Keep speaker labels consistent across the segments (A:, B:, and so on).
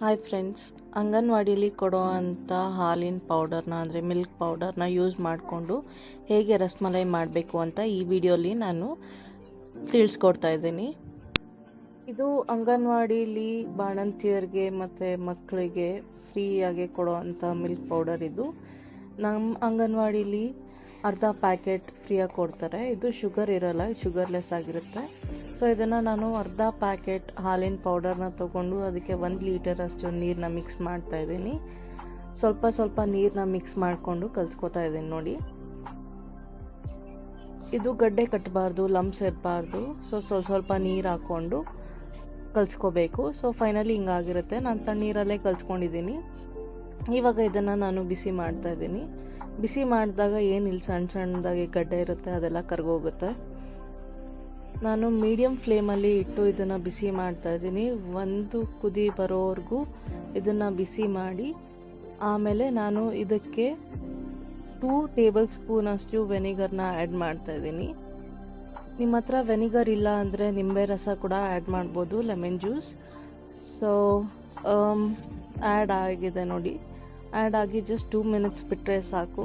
A: Hi friends ಅಂಗನವಾಡಿಲಿ ಕೊಡೋ ಅಂಥ ಹಾಲಿನ ಪೌಡರ್ನ ಅಂದರೆ ಮಿಲ್ಕ್ ಪೌಡರ್ನ ಯೂಸ್ ಮಾಡಿಕೊಂಡು ಹೇಗೆ ರಸ್ಮಲೈ ಮಾಡಬೇಕು ಅಂತ ಈ ವಿಡಿಯೋಲಿ ನಾನು ತಿಳಿಸ್ಕೊಡ್ತಾ ಇದ್ದೀನಿ. ಇದು ಅಂಗನವಾಡಿಲಿ ಬಾಣಂತಿಯರಿಗೆ ಮತ್ತು ಮಕ್ಕಳಿಗೆ ಫ್ರೀಯಾಗಿ ಕೊಡೋ ಅಂಥ ಮಿಲ್ಕ್ ಪೌಡರ್ ಇದು. ನಮ್ಮ ಅಂಗನವಾಡಿಲಿ ಅರ್ಧ ಪ್ಯಾಕೆಟ್ ಫ್ರೀಯಾಗಿ ಕೊಡ್ತಾರೆ. ಇದು ಶುಗರ್ ಇರಲ್ಲ ಶುಗರ್ಲೆಸ್ ಆಗಿರುತ್ತೆ. ಸೊ ಇದನ್ನು ನಾನು ಅರ್ಧ ಪ್ಯಾಕೆಟ್ ಹಾಲಿನ ಪೌಡರ್ನ ತೊಗೊಂಡು ಅದಕ್ಕೆ ಒಂದು ಲೀಟರ್ ಅಷ್ಟು ನೀರನ್ನ ಮಿಕ್ಸ್ ಮಾಡ್ತಾ ಇದ್ದೀನಿ. ಸ್ವಲ್ಪ ಸ್ವಲ್ಪ ನೀರನ್ನ ಮಿಕ್ಸ್ ಮಾಡಿಕೊಂಡು ಕಲ್ಸ್ಕೊತಾ ಇದ್ದೀನಿ ನೋಡಿ. ಇದು ಗಡ್ಡೆ ಕಟ್ಟಬಾರ್ದು ಲಂಪ್ಸ್ ಇರಬಾರ್ದು. ಸೊ ಸ್ವಲ್ಪ ಸ್ವಲ್ಪ ನೀರು ಹಾಕ್ಕೊಂಡು ಕಲ್ಸ್ಕೋಬೇಕು. ಸೊ ಫೈನಲಿ ಹಿಂಗಾಗಿರುತ್ತೆ. ನಾನು ತಣ್ಣೀರಲ್ಲೇ ಕಲಿಸ್ಕೊಂಡಿದ್ದೀನಿ. ಇವಾಗ ಇದನ್ನು ನಾನು ಬಿಸಿ ಮಾಡ್ತಾ ಇದ್ದೀನಿ. ಬಿಸಿ ಮಾಡಿದಾಗ ಏನಿಲ್ಲ ಸಣ್ಣ ಸಣ್ಣದಾಗಿ ಗಡ್ಡೆ ಇರುತ್ತೆ ಅದೆಲ್ಲ ಕರ್ಗೋಗುತ್ತೆ. ನಾನು ಮೀಡಿಯಮ್ ಫ್ಲೇಮಲ್ಲಿ ಇಟ್ಟು ಇದನ್ನು ಬಿಸಿ ಮಾಡ್ತಾ ಇದ್ದೀನಿ. ಒಂದು ಕುದಿ ಬರೋವರೆಗೂ ಇದನ್ನು ಬಿಸಿ ಮಾಡಿ, ಆಮೇಲೆ ನಾನು ಇದಕ್ಕೆ ಟೂ ಟೇಬಲ್ ಸ್ಪೂನ್ ಅಷ್ಟು ವೆನಿಗರ್ನ ಆ್ಯಡ್ ಮಾಡ್ತಾ ಇದ್ದೀನಿ. ನಿಮ್ಮ ಹತ್ರ ವೆನಿಗರ್ ಇಲ್ಲ ಅಂದರೆ ನಿಂಬೆ ರಸ ಕೂಡ ಆ್ಯಡ್ ಮಾಡ್ಬೋದು ಲೆಮನ್ ಜ್ಯೂಸ್ ಸೊ ಆ್ಯಡ್ ಆಗಿದೆ ನೋಡಿ. ಆ್ಯಡ್ ಆಗಿ ಜಸ್ಟ್ ಟೂ ಮಿನಿಟ್ಸ್ ಬಿಟ್ಟರೆ ಸಾಕು.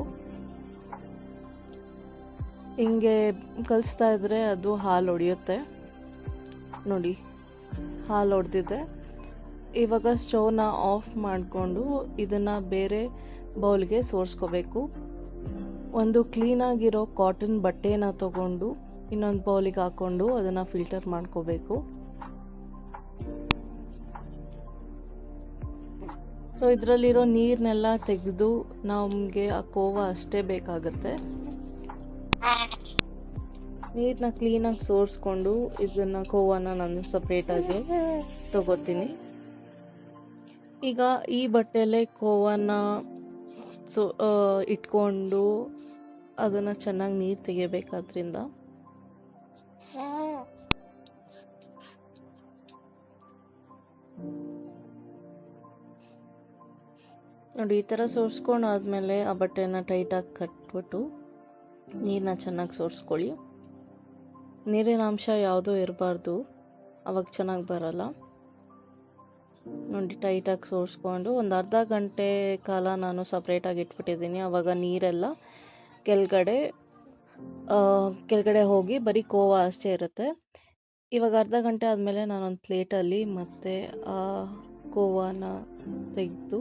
A: ಹಿಂಗೆ ಕಲಿಸ್ತಾ ಇದ್ರೆ ಅದು ಹಾಲು ಒಡೆಯುತ್ತೆ ನೋಡಿ, ಹಾಲು ಒಡೆದಿದೆ ಇವಾಗ ಸ್ಟವ್ನ ಆಫ್ ಮಾಡಿಕೊಂಡು ಇದನ್ನು ಬೇರೆ ಬೌಲ್ಗೆ ಸೋರಿಸ್ಕೋಬೇಕು. ಒಂದು ಕ್ಲೀನಾಗಿರೋ ಕಾಟನ್ ಬಟ್ಟೆನ ತಗೊಂಡು ಇನ್ನೊಂದು ಬೌಲಿಗೆ ಹಾಕ್ಕೊಂಡು ಅದನ್ನು ಫಿಲ್ಟರ್ ಮಾಡ್ಕೋಬೇಕು. ಸೊ ಇದರಲ್ಲಿರೋ ನೀರನ್ನೆಲ್ಲ ತೆಗೆದು ನಮಗೆ ಆ ಕೋವ ಅಷ್ಟೇ ಬೇಕಾಗುತ್ತೆ. ನೀರನ್ನ ಕ್ಲೀನಾಗಿ ಸೋರಿಸ್ಕೊಂಡು ಇದನ್ನ ಕೋವಾನ ನಾನು ಸಪ್ರೇಟಾಗಿ ತಗೋತೀನಿ. ಈಗ ಈ ಬಟ್ಟೆಯಲ್ಲೇ ಕೋವಾನ ಸೊ ಇಟ್ಕೊಂಡು ಅದನ್ನ ಚೆನ್ನಾಗಿ ನೀರು ತೆಗಿಬೇಕಾದ್ರಿಂದ ನೋಡಿ, ಈ ಥರ ಸೋರ್ಸ್ಕೊಂಡು ಆದಮೇಲೆ ಆ ಬಟ್ಟೆನ ಟೈಟಾಗಿ ಕಟ್ಬಿಟ್ಟು ನೀರನ್ನ ಚೆನ್ನಾಗಿ ಸೋರಿಸ್ಕೊಳ್ಳಿ. ನೀರಿನ ಅಂಶ ಯಾವುದೂ ಇರಬಾರ್ದು. ಅವಾಗ ಚೆನ್ನಾಗಿ ಬರಲ್ಲ. ನೋಡಿ, ಟೈಟಾಗಿ ಸೋರಿಸ್ಕೊಂಡು ಒಂದು ಅರ್ಧ ಗಂಟೆ ಕಾಲ ನಾನು ಸಪ್ರೇಟಾಗಿ ಇಟ್ಬಿಟ್ಟಿದ್ದೀನಿ. ಆವಾಗ ನೀರೆಲ್ಲ ಕೆಳಗಡೆ ಕೆಳಗಡೆ ಹೋಗಿ ಬರೀ ಕೋವಾ ಅಷ್ಟೇ ಇರುತ್ತೆ. ಇವಾಗ ಅರ್ಧ ಗಂಟೆ ಆದಮೇಲೆ ನಾನೊಂದು ಪ್ಲೇಟಲ್ಲಿ ಮತ್ತೆ, ಆ ಕೋವಾನ ತೆಗೆದು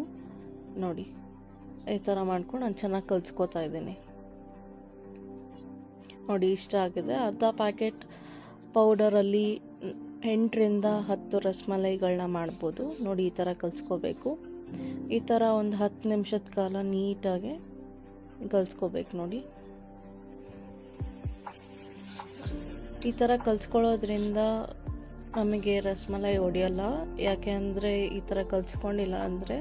A: ನೋಡಿ, ಈ ಥರ ಮಾಡ್ಕೊಂಡು ನಾನು ಚೆನ್ನಾಗಿ ಕಲಿಸ್ಕೊತಾ ಇದ್ದೀನಿ. ನೋಡಿ ಇಷ್ಟ ಆಗಿದೆ. ಅರ್ಧ ಪ್ಯಾಕೆಟ್ ಪೌಡರಲ್ಲಿ ಎಂಟರಿಂದ ಹತ್ತು ರಸಮಲೈಗಳನ್ನ ಮಾಡ್ಬೋದು. ನೋಡಿ ಈ ಥರ ಕಲಿಸ್ಕೋಬೇಕು. ಈ ಥರ ಒಂದು ಹತ್ತು ನಿಮಿಷದ ಕಾಲ ನೀಟಾಗಿ ಕಲಿಸ್ಕೋಬೇಕು ನೋಡಿ. ಈ ಥರ ಕಲಿಸ್ಕೊಳ್ಳೋದ್ರಿಂದ ನಮಗೆ ರಸಮಲೈ ಹೊಡೆಯಲ್ಲ. ಯಾಕೆ ಅಂದರೆ ಈ ಥರ ಕಲಿಸ್ಕೊಂಡಿಲ್ಲ ಅಂದರೆ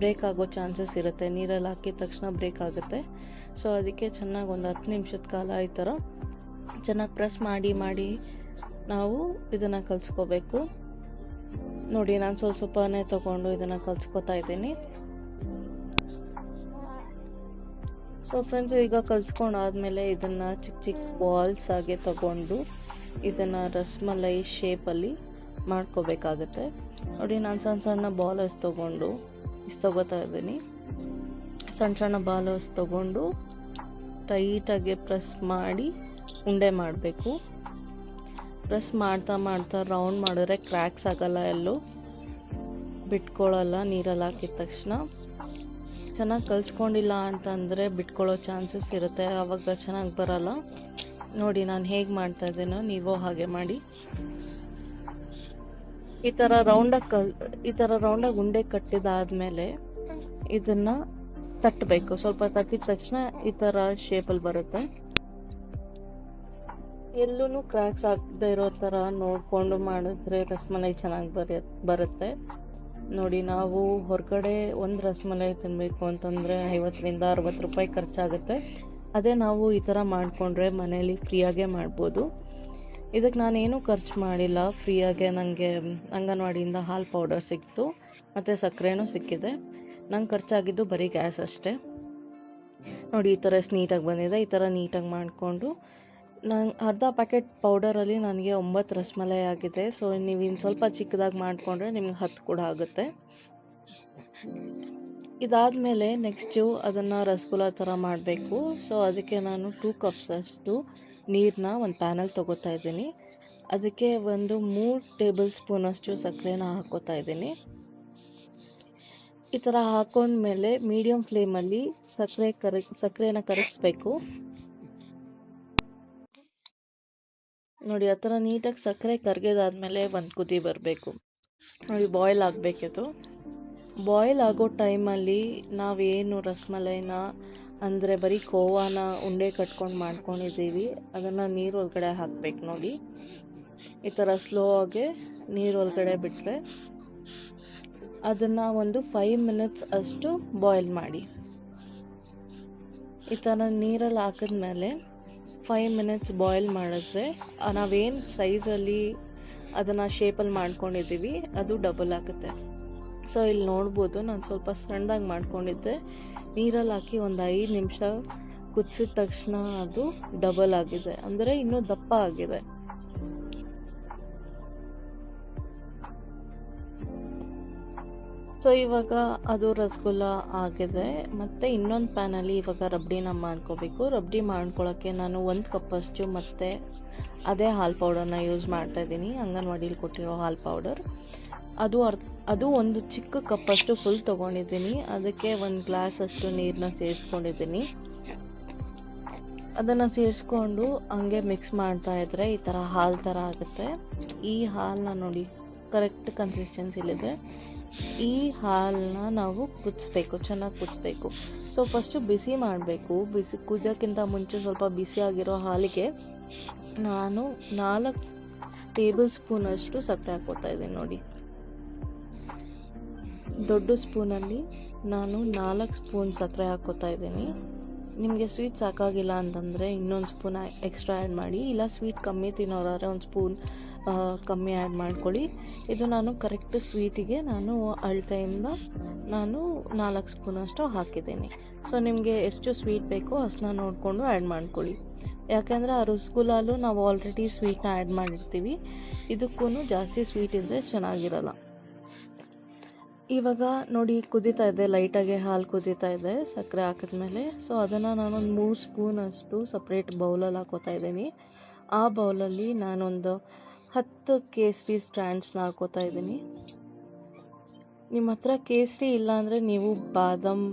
A: ಬ್ರೇಕ್ ಆಗೋ ಚಾನ್ಸಸ್ ಇರುತ್ತೆ. ನೀರಲ್ಲಿ ಹಾಕಿದ ತಕ್ಷಣ ಬ್ರೇಕ್ ಆಗುತ್ತೆ. ಸೊ ಅದಕ್ಕೆ ಚೆನ್ನಾಗಿ ಒಂದು ಹತ್ತು ನಿಮಿಷದ ಕಾಲ ಈ ಥರ ಚೆನ್ನಾಗಿ ಪ್ರೆಸ್ ಮಾಡಿ ಮಾಡಿ ನಾವು ಇದನ್ನು ಕಲಿಸ್ಕೋಬೇಕು. ನೋಡಿ, ನಾನು ಸ್ವಲ್ಪ ಸ್ವಲ್ಪನೇ ತಗೊಂಡು ಇದನ್ನು ಕಲಿಸ್ಕೊತಾ ಇದ್ದೀನಿ. ಸೊ ಫ್ರೆಂಡ್ಸ್ ಈಗ ಕಲಿಸ್ಕೊಂಡಾದ್ಮೇಲೆ ಇದನ್ನು ಚಿಕ್ಕ ಚಿಕ್ಕ ಬಾಲ್ಸ್ ಆಗಿ ತಗೊಂಡು ಇದನ್ನು ರಸ್ಮಲೈ ಶೇಪಲ್ಲಿ ಮಾಡ್ಕೋಬೇಕಾಗತ್ತೆ. ನೋಡಿ, ನಾನು ಸಣ್ಣ ಸಣ್ಣ ಬಾಲಸ್ ತಗೊಂಡು ಇಷ್ಟು ತಗೋತಾ ಇದ್ದೀನಿ. ಸಣ್ಣ ಸಣ್ಣ ಬಾಲಸ್ ತಗೊಂಡು ಟೈಟಾಗಿ ಪ್ರೆಸ್ ಮಾಡಿ ಉಂಡೆ ಮಾಡಬೇಕು. ಪ್ರೆಸ್ ಮಾಡ್ತಾ ಮಾಡ್ತಾ ರೌಂಡ್ ಮಾಡಿದ್ರೆ ಕ್ರ್ಯಾಕ್ಸ್ ಆಗಲ್ಲ ಎಲ್ಲೂ. ಬಿಟ್ಕೊಳ್ಳಲ್ಲ ನೀರಲ್ಲಿ ಹಾಕಿದ ತಕ್ಷಣ. ಚೆನ್ನಾಗಿ ಕಲ್ಸ್ಕೊಂಡಿಲ್ಲ ಅಂತಂದರೆ ಬಿಟ್ಕೊಳ್ಳೋ ಚಾನ್ಸಸ್ ಇರುತ್ತೆ ಆವಾಗ ಚೆನ್ನಾಗಿ ಬರಲ್ಲ. ನೋಡಿ, ನಾನು ಹೇಗೆ ಮಾಡ್ತಾ ಇದ್ದೀನೋ, ನೀವು ಹಾಗೆ ಮಾಡಿ. ಈ ಥರ ರೌಂಡಾಗಿ ಕಲ್, ಈ ಥರ ರೌಂಡಾಗಿ ಉಂಡೆ ಕಟ್ಟಿದಾದ್ಮೇಲೆ ಇದನ್ನು ತಟ್ಟಬೇಕು. ಸ್ವಲ್ಪ ತಟ್ಟಿದ ತಕ್ಷಣ ಈ ಥರ ಶೇಪಲ್ಲಿ ಬರುತ್ತೆ. ಎಲ್ಲೂ ಕ್ರ್ಯಾಕ್ಸ್ ಆಗದೆ ಇರೋ ಥರ ನೋಡ್ಕೊಂಡು ಮಾಡಿದ್ರೆ ರಸಮಲೈ ಚೆನ್ನಾಗಿ ಬರ, ಬರುತ್ತೆ. ನೋಡಿ, ನಾವು ಹೊರಗಡೆ ಒಂದು ರಸಮಲೈ ತಿನ್ನಬೇಕು ಅಂತಂದ್ರೆ ಐವತ್ತರಿಂದ ಅರವತ್ತು ರೂಪಾಯಿ ಖರ್ಚಾಗುತ್ತೆ. ಅದೇ ನಾವು ಈ ಥರ ಮಾಡಿಕೊಂಡ್ರೆ ಮನೇಲಿ ಫ್ರೀಯಾಗೆ ಮಾಡ್ಬೋದು. ಇದಕ್ಕೆ ನಾನೇನು ಖರ್ಚು ಮಾಡಿಲ್ಲ. ಫ್ರೀಯಾಗೆ ನನಗೆ ಅಂಗನವಾಡಿಯಿಂದ ಹಾಲು ಪೌಡರ್ ಸಿಕ್ತು. ಮತ್ತು ಸಕ್ಕರೆನೂ ಸಿಕ್ಕಿದೆ. ನಂಗೆ ಖರ್ಚಾಗಿದ್ದು ಬರೀ ಗ್ಯಾಸ್ ಅಷ್ಟೇ. ನೋಡಿ, ಈ ಥರ ನೀಟಾಗಿ ಬಂದಿದೆ, ಈ ಥರ ನೀಟಾಗಿ ಮಾಡಿಕೊಂಡು ನಂಗೆ ಅರ್ಧ ಪ್ಯಾಕೆಟ್ ಪೌಡರಲ್ಲಿ ನನಗೆ ಒಂಬತ್ತು ರಸಮಲೈ ಆಗಿದೆ. ಸೊ ನೀವು ಇನ್ನು ಸ್ವಲ್ಪ ಚಿಕ್ಕದಾಗಿ ಮಾಡಿಕೊಂಡ್ರೆ ನಿಮ್ಗೆ ಹತ್ತು ಕೂಡ ಆಗುತ್ತೆ. ಇದಾದಮೇಲೆ ನೆಕ್ಸ್ಟು ಅದನ್ನು ರಸಗುಲ್ಲ ಥರ ಮಾಡಬೇಕು. ಸೊ ಅದಕ್ಕೆ ನಾನು ಟೂ ಕಪ್ಸ್ ಅಷ್ಟು ನೀರನ್ನ ಒಂದು ಪ್ಯಾನಲ್ ತೊಗೋತಾ ಇದ್ದೀನಿ. ಅದಕ್ಕೆ ಒಂದು ಮೂರು ಟೇಬಲ್ ಸ್ಪೂನಷ್ಟು ಸಕ್ಕರೆನ ಹಾಕೋತಾ ಇದ್ದೀನಿ. ಈ ಥರ ಹಾಕೊಂಡ್ಮೇಲೆ ಮೀಡಿಯಂ ಫ್ಲೇಮಲ್ಲಿ ಸಕ್ಕರೆ ಕರ ಸಕ್ಕರೆನ ಕರಗಿಸ್ಬೇಕು ನೋಡಿ, ಆ ಥರ ನೀಟಾಗಿ ಸಕ್ಕರೆ ಕರಗಿದಾದ್ಮೇಲೆ ಒಂದು ಕುದಿ ಬರಬೇಕು. ನೋಡಿ ಬಾಯ್ಲ್ ಆಗಬೇಕಿತ್ತು ಬಾಯ್ಲ್ ಆಗೋ ಟೈಮಲ್ಲಿ ನಾವೇನು ರಸಮಲೈನ ಅಂದರೆ ಬರೀ ಕೋವಾನ ಉಂಡೆ ಕಟ್ಕೊಂಡು ಮಾಡ್ಕೊಂಡಿದ್ದೀವಿ, ಅದನ್ನು ನೀರು ಒಳಗಡೆ ಹಾಕ್ಬೇಕು ನೋಡಿ. ಈ ಥರ ಸ್ಲೋ ಆಗಿ ನೀರು ಒಳಗಡೆ ಬಿಟ್ಟರೆ ಅದನ್ನು ಒಂದು ಫೈವ್ ಮಿನಿಟ್ಸ್ ಅಷ್ಟು ಬಾಯ್ಲ್ ಮಾಡಿ. ಈ ಥರ ನೀರಲ್ಲಿ ಹಾಕಿದ್ಮೇಲೆ ಫೈವ್ ಮಿನಿಟ್ಸ್ ಬಾಯ್ಲ್ ಮಾಡಿದ್ರೆ ನಾವೇನು ಸೈಜಲ್ಲಿ ಅದನ್ನು ಶೇಪಲ್ಲಿ ಮಾಡ್ಕೊಂಡಿದ್ದೀವಿ, ಅದು ಡಬಲ್ ಆಗುತ್ತೆ. ಸೊ ಇಲ್ಲಿ ನೋಡ್ಬೋದು, ನಾನು ಸ್ವಲ್ಪ ಸಣ್ಣದಾಗಿ ಮಾಡ್ಕೊಂಡಿದ್ದೆ. ನೀರಲ್ಲಿ ಹಾಕಿ ಒಂದು ಐದು ನಿಮಿಷ ಕುದಿಸಿದ ತಕ್ಷಣ ಅದು ಡಬಲ್ ಆಗಿದೆ. ಅಂದರೆ ಇನ್ನೂ ದಪ್ಪ ಆಗಿದೆ. ಸೊ ಇವಾಗ ಅದು ರಸಗುಲ್ಲ ಆಗಿದೆ. ಮತ್ತು ಇನ್ನೊಂದು ಪ್ಯಾನಲ್ಲಿ ಇವಾಗ ರಬ್ಡಿನ ಮಾಡ್ಕೋಬೇಕು. ರಬ್ಡಿ ಮಾಡ್ಕೊಳ್ಳೋಕ್ಕೆ ನಾನು ಒಂದು ಕಪ್ಪಷ್ಟು ಮತ್ತು ಅದೇ ಹಾಲು ಪೌಡರ್ನ ಯೂಸ್ ಮಾಡ್ತಾ ಇದ್ದೀನಿ. ಅಂಗನವಾಡಿಲಿ ಕೊಟ್ಟಿರೋ ಹಾಲು ಪೌಡರ್ ಅದು ಅರ್, ಅದು ಒಂದು ಚಿಕ್ಕ ಕಪ್ಪಷ್ಟು ಫುಲ್ ತೊಗೊಂಡಿದ್ದೀನಿ. ಅದಕ್ಕೆ ಒಂದು ಗ್ಲಾಸ್ ಅಷ್ಟು ನೀರನ್ನ ಸೇರಿಸ್ಕೊಂಡಿದ್ದೀನಿ. ಅದನ್ನು ಸೇರಿಸ್ಕೊಂಡು ಹಂಗೆ ಮಿಕ್ಸ್ ಮಾಡ್ತಾ ಇದ್ರೆ ಈ ಥರ ಹಾಲು ಥರ ಆಗುತ್ತೆ. ಈ ಹಾಲನ್ನ ನೋಡಿ ಕರೆಕ್ಟ್ ಕನ್ಸಿಸ್ಟೆನ್ಸಿಲಿದೆ ಈ ಹಾಲನ್ನ ನಾವು ಕುದಿಸ್ಬೇಕು, ಚೆನ್ನಾಗಿ ಕುದಿಸ್ಬೇಕು. ಸೊ ಫಸ್ಟು ಬಿಸಿ ಮಾಡಬೇಕು. ಬಿಸಿ ಕುದಿಯೋಕ್ಕಿಂತ ಮುಂಚೆ ಸ್ವಲ್ಪ ಬಿಸಿಯಾಗಿರೋ ಹಾಲಿಗೆ ನಾನು ನಾಲ್ಕು ಟೇಬಲ್ ಸ್ಪೂನಷ್ಟು ಸಕ್ಕರೆ ಹಾಕೋತಾ ಇದ್ದೀನಿ ನೋಡಿ. ದೊಡ್ಡ ಸ್ಪೂನಲ್ಲಿ ನಾನು ನಾಲ್ಕು ಸ್ಪೂನ್ ಸಕ್ಕರೆ ಹಾಕೋತಾ ಇದ್ದೀನಿ. ನಿಮಗೆ ಸ್ವೀಟ್ ಸಾಕಾಗಿಲ್ಲ ಅಂತಂದರೆ ಇನ್ನೊಂದು ಸ್ಪೂನ್ ಎಕ್ಸ್ಟ್ರಾ ಆ್ಯಡ್ ಮಾಡಿ. ಇಲ್ಲ, ಸ್ವೀಟ್ ಕಮ್ಮಿ ತಿನ್ನೋರಾದ್ರೆ ಒಂದು ಸ್ಪೂನ್ ಕಮ್ಮಿ ಆ್ಯಡ್ ಮಾಡ್ಕೊಳ್ಳಿ. ಇದು ನಾನು ಕರೆಕ್ಟ್ ಸ್ವೀಟಿಗೆ ನಾನು ಅಳತೆಯಿಂದ ನಾನು ನಾಲ್ಕು ಸ್ಪೂನಷ್ಟು ಹಾಕಿದ್ದೀನಿ. ಸೊ ನಿಮಗೆ ಎಷ್ಟು ಸ್ವೀಟ್ ಬೇಕೋ ಅಷ್ಟನ್ನ ನೋಡಿಕೊಂಡು ಆ್ಯಡ್ ಮಾಡ್ಕೊಳ್ಳಿ. ಯಾಕೆಂದರೆ ಆ ರುಸ್ಗುಲಾಲು ನಾವು ಆಲ್ರೆಡಿ ಸ್ವೀಟ್ನ ಆ್ಯಡ್ ಮಾಡಿರ್ತೀವಿ. ಇದಕ್ಕೂ ಜಾಸ್ತಿ ಸ್ವೀಟ್ ಇದ್ದರೆ ಚೆನ್ನಾಗಿರಲ್ಲ. ಇವಾಗ ನೋಡಿ ಕುದೀತಾ ಇದೆ ಲೈಟಾಗಿ ಹಾಲು ಕುದೀತಾ ಇದೆ, ಸಕ್ಕರೆ ಹಾಕಿದ್ಮೇಲೆ. ಸೊ ಅದನ್ನು ನಾನೊಂದು ಮೂರು ಸ್ಪೂನ್ ಅಷ್ಟು ಸಪ್ರೇಟ್ ಬೌಲಲ್ಲಿ ಹಾಕೋತಾ ಇದ್ದೀನಿ. ಆ ಬೌಲಲ್ಲಿ ನಾನೊಂದು ಹತ್ತು ಕೇಸರಿ ಸ್ಟ್ಯಾಂಡ್ಸ್ನ ಹಾಕೋತಾ ಇದ್ದೀನಿ. ನಿಮ್ಮ ಹತ್ರ ಕೇಸರಿ ಇಲ್ಲ ಅಂದರೆ ನೀವು ಬಾದಾಮ್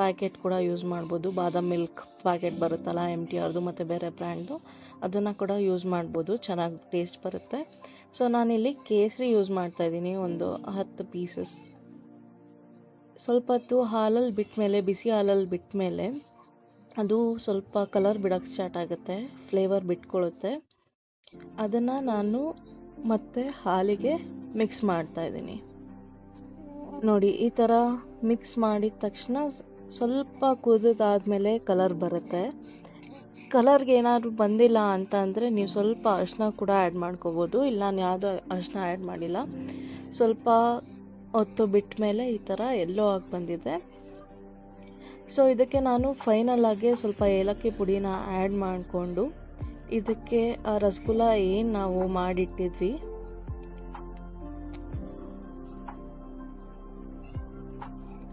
A: ಪ್ಯಾಕೆಟ್ ಕೂಡ ಯೂಸ್ ಮಾಡ್ಬೋದು. ಬಾದಾಮ್ ಮಿಲ್ಕ್ ಪ್ಯಾಕೆಟ್ ಬರುತ್ತಲ್ಲ ಎಂ ಟಿ ಆರ್ದು ಮತ್ತು ಬೇರೆ ಬ್ರ್ಯಾಂಡ್ದು ಅದನ್ನು ಕೂಡ ಯೂಸ್ ಮಾಡ್ಬೋದು. ಚೆನ್ನಾಗಿ ಟೇಸ್ಟ್ ಬರುತ್ತೆ. ಸೊ ನಾನಿಲ್ಲಿ ಕೇಸರಿ ಯೂಸ್ ಮಾಡ್ತಾ ಇದ್ದೀನಿ, ಒಂದು ಹತ್ತು ಪೀಸಸ್ ಸ್ವಲ್ಪ ಹೊತ್ತು ಹಾಲಲ್ಲಿ ಬಿಟ್ಟ ಮೇಲೆ ಬಿಸಿ ಹಾಲಲ್ಲಿ ಬಿಟ್ಟ ಮೇಲೆ ಅದು ಸ್ವಲ್ಪ ಕಲರ್ ಬಿಡೋಕ್ಕೆ ಸ್ಟಾರ್ಟ್ ಆಗುತ್ತೆ ಫ್ಲೇವರ್ ಬಿಟ್ಕೊಳ್ಳುತ್ತೆ ಅದನ್ನು ನಾನು ಮತ್ತೆ ಹಾಲಿಗೆ ಮಿಕ್ಸ್ ಮಾಡ್ತಾ ಇದ್ದೀನಿ. ನೋಡಿ, ಈ ಥರ ಮಿಕ್ಸ್ ಮಾಡಿದ ತಕ್ಷಣ ಸ್ವಲ್ಪ ಕುದಿದಾದ್ಮೇಲೆ ಕಲರ್ ಬರುತ್ತೆ. ಕಲರ್ಗೆ ಏನಾದರೂ ಬಂದಿಲ್ಲ ಅಂತ ಅಂದರೆ ನೀವು ಸ್ವಲ್ಪ ಅರಿಶಿನ ಕೂಡ ಆ್ಯಡ್ ಮಾಡ್ಕೋಬೋದು. ಇಲ್ಲ ನಾನು ಯಾವುದೋ ಅರಿಶಿನ ಆ್ಯಡ್ ಮಾಡಿಲ್ಲ. ಸ್ವಲ್ಪ ಹೊತ್ತು ಬಿಟ್ಟ ಮೇಲೆ ಈ ಥರ ಎಲ್ಲೋ ಆಗಿ ಬಂದಿದೆ. ಸೊ ಇದಕ್ಕೆ ನಾನು ಫೈನಲ್ ಆಗಿ ಸ್ವಲ್ಪ ಏಲಕ್ಕಿ ಪುಡಿನ ಆ್ಯಡ್ ಮಾಡಿಕೊಂಡು ಇದಕ್ಕೆ, ಆ, ರಸಗುಲ್ಲ ಏನು ನಾವು ಮಾಡಿಟ್ಟಿದ್ವಿ?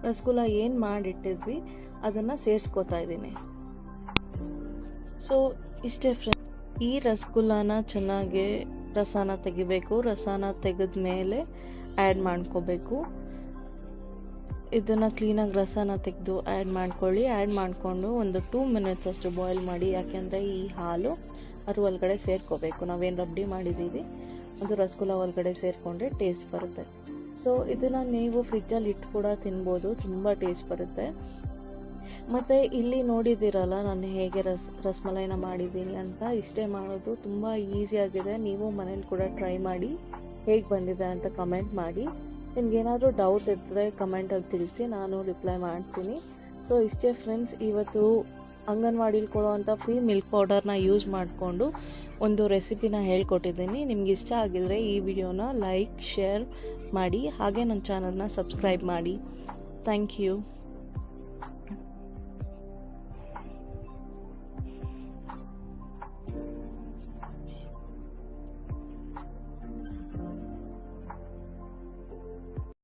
A: ರಸಗುಲ್ಲ ಏನು ಮಾಡಿಟ್ಟಿದ್ವಿ? ಅದನ್ನು ಸೇರಿಸ್ಕೋತಾ ಇದ್ದೀನಿ. ಸೊ ಇಷ್ಟೇ ಫ್ರೆಂಡ್ ಈ ರಸಗುಲ್ಲನ ಚೆನ್ನಾಗಿ ರಸನ ತೆಗಿಬೇಕು. ರಸನ ತೆಗೆದ ಮೇಲೆ ಆ್ಯಡ್ ಮಾಡ್ಕೋಬೇಕು. ಇದನ್ನು ಕ್ಲೀನಾಗಿ ರಸನ ತೆಗೆದು ಆ್ಯಡ್ ಮಾಡ್ಕೊಳ್ಳಿ. ಆ್ಯಡ್ ಮಾಡಿಕೊಂಡು ಒಂದು ಟೂ ಮಿನಿಟ್ಸ್ ಅಷ್ಟು ಬಾಯ್ಲ್ ಮಾಡಿ, ಯಾಕೆಂದರೆ ಈ ಹಾಲು ಅದು ಒಳಗಡೆ ಸೇರ್ಕೋಬೇಕು. ನಾವೇನು ರಬ್ಡಿ ಮಾಡಿದ್ದೀವಿ ಅದು ರಸಗುಲ್ಲ ಒಳಗಡೆ ಸೇರಿಕೊಂಡ್ರೆ ಟೇಸ್ಟ್ ಬರುತ್ತೆ. ಸೊ ಇದನ್ನು ನೀವು ಫ್ರಿಜ್ಜಲ್ಲಿ ಇಟ್ಟು ಕೂಡ ತಿನ್ಬೋದು. ತುಂಬ ಟೇಸ್ಟ್ ಬರುತ್ತೆ. ಮತ್ತು ಇಲ್ಲಿ ನೋಡಿದ್ದೀರಲ್ಲ, ನಾನು ಹೇಗೆ ರಸ್, ರಸಮಲೈನ ಮಾಡಿದ್ದೀನಿ ಅಂತ. ಇಷ್ಟೇ ಮಾಡೋದು ತುಂಬ ಈಸಿಯಾಗಿದೆ ನೀವು ಮನೇಲಿ ಕೂಡ ಟ್ರೈ ಮಾಡಿ ಹೇಗೆ ಬಂದಿದೆ ಅಂತ ಕಮೆಂಟ್ ಮಾಡಿ. ನಿಮ್ಗೇನಾದರೂ ಡೌಟ್ ಇದ್ದರೆ ಕಮೆಂಟಲ್ಲಿ ತಿಳಿಸಿ, ನಾನು ರಿಪ್ಲೈ ಮಾಡ್ತೀನಿ. ಸೊ ಇಷ್ಟೇ ಫ್ರೆಂಡ್ಸ್ ಇವತ್ತು ಅಂಗನವಾಡಿಲಿ ಕೊಡುವಂಥ ಫ್ರೀ ಮಿಲ್ಕ್ ಪೌಡರ್ನ ಯೂಸ್ ಮಾಡಿಕೊಂಡು ಒಂದು ರೆಸಿಪಿನ ಹೇಳ್ಕೊಟ್ಟಿದ್ದೀನಿ. ನಿಮ್ಗೆ ಇಷ್ಟ ಆಗಿದರೆ ಈ ವಿಡಿಯೋನ ಲೈಕ್ ಶೇರ್ ಮಾಡಿ, ಹಾಗೆ ನನ್ನ ಚಾನಲ್ನ ಸಬ್ಸ್ಕ್ರೈಬ್ ಮಾಡಿ. Thank you